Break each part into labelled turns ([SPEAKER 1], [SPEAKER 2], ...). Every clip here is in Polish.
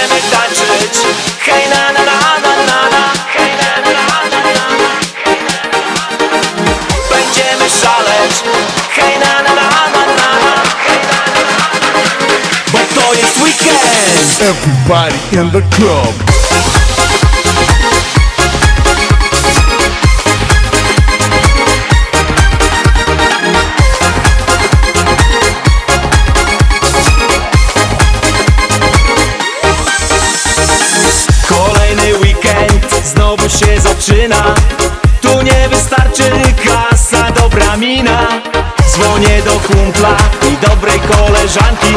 [SPEAKER 1] Na na na na na na na na na na na na na na na na na na weekend
[SPEAKER 2] Everybody in the club.
[SPEAKER 1] Się zaczyna. Tu nie wystarczy kasa, dobra mina. Dzwonię do kumpla i dobrej koleżanki.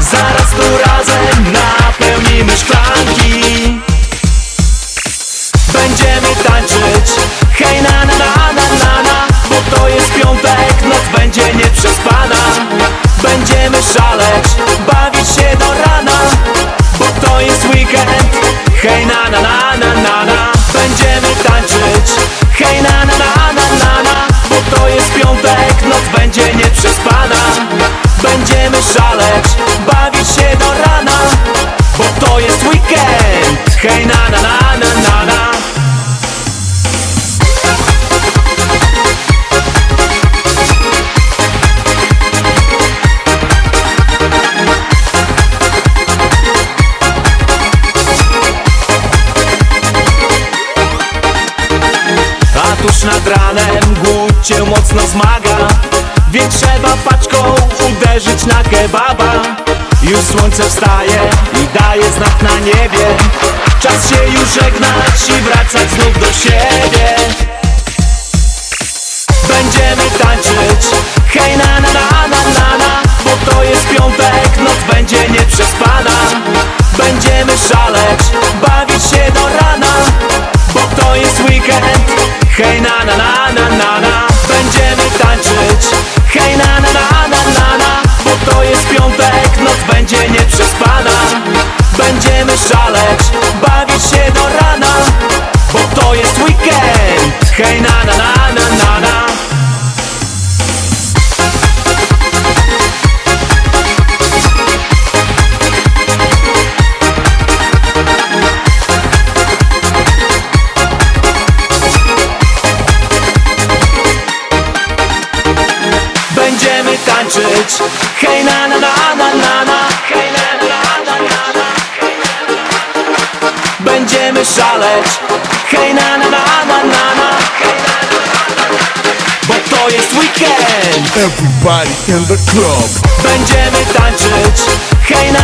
[SPEAKER 1] Zaraz tu razem napełnimy szklanki. Będziemy tańczyć. Hej na na na na na Bo to jest piątek, noc będzie nieprzespana Hej na na na na na na. A tuż nad ranem głód cię mocno zmaga. Więc trzeba paczką uderzyć na kebaba. Już słońce wstaje i daje znak na niebie Czas się już żegnać i wracać znów do siebie. Będziemy tańczyć. Hej na na na na na na Bo to jest piątek, noc będzie nieprzespana. Będziemy szaleć, bawić się do rana Bo to jest weekend. Hej na Będziemy tańczyć Hej na na na na na na Hej na na na na na Hej na na na na Będziemy szaleć Hej na na na na na na Hej na na na na Bo to jest weekend
[SPEAKER 2] Everybody in the club.
[SPEAKER 1] Będziemy tańczyć Hej na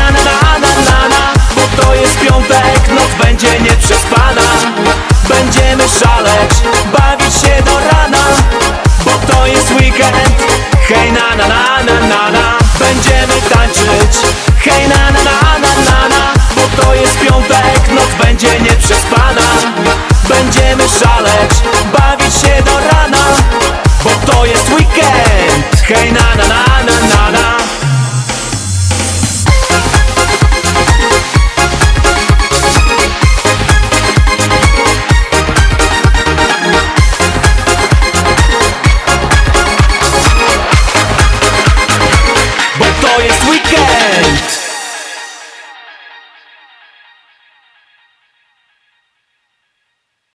[SPEAKER 1] szaleć, bawić